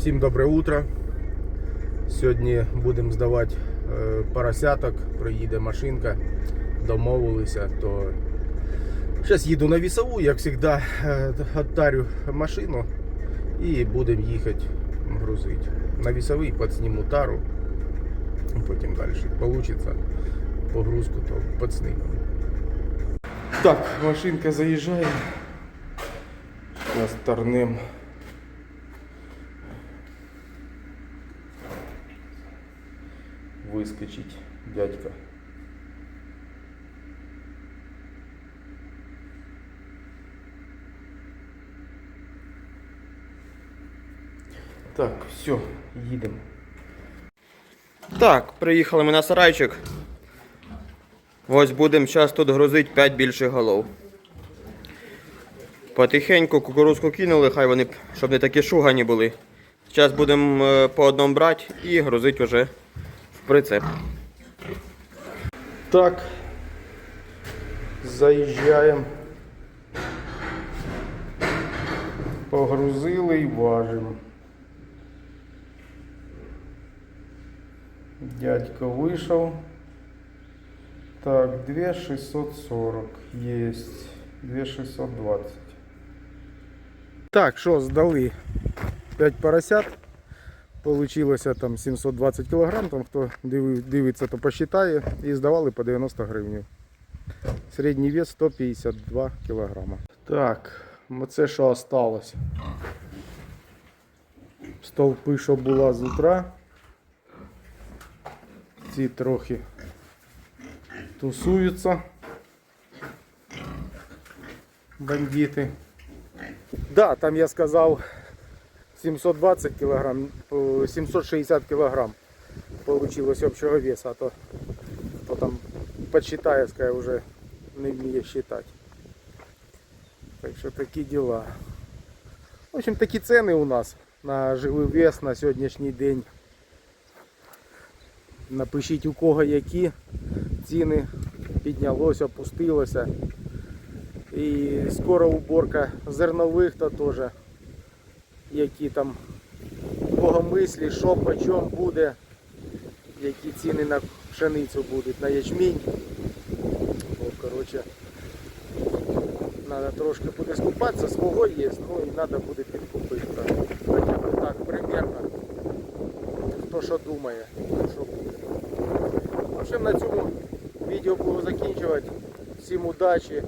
Всім добре утро. Сьогодні будемо здавати е, поросяток, приїде машинка, домовилися, то зараз їду на вісову, як завжди, е, оттарю машину і будемо їхати грузити. На вісовий підсніму тару, потім далі вийде погрузку, то підснімемо. Так, машинка заїжджає. Зараз торнем. Вискочить дядька. Так, все, їдемо. Так, приїхали ми на сарайчик. Ось будемо зараз тут грузити 5 більших голов. Потихеньку кукурузку кинули, хай вони, щоб не такі шугані були. Зараз будемо е, по одному брати і грузити вже прицеп. Так, заїжджаємо. Погрузили і важимо. Дядько вийшов. Так, 2640 есть. 2620. Так, що, здали 5 поросят. Получилося там 720 кг, там хто дивиться, то посчитає. І здавали по 90 гривень. Середній вес 152 кг. Так, оце що осталось. Стовпи, що була з утра. Ці трохи тусуються. Бандити. Да, там я сказав 720 кг, 760 кг получилось общего веса, а то хто там подсчитає, скаже, вже не вміє считати. Так що такі діла. В общем, такі ціни у нас на живий вес на сьогоднішній день. Напишіть у кого які ціни піднялося, опустилося. І скоро уборка зернових то теж які там богомислі, що по чому буде, які ціни на пшеницю будуть, на ячмінь. О, коротше, треба трошки буде скупатися, свого є, ну і треба буде підкупити. Хоча б так, примерно. Хто що думає, що буде. В общем, на цьому відео буду закінчувати. Всім удачі,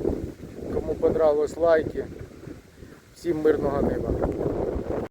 кому понравилось лайки, всім мирного неба.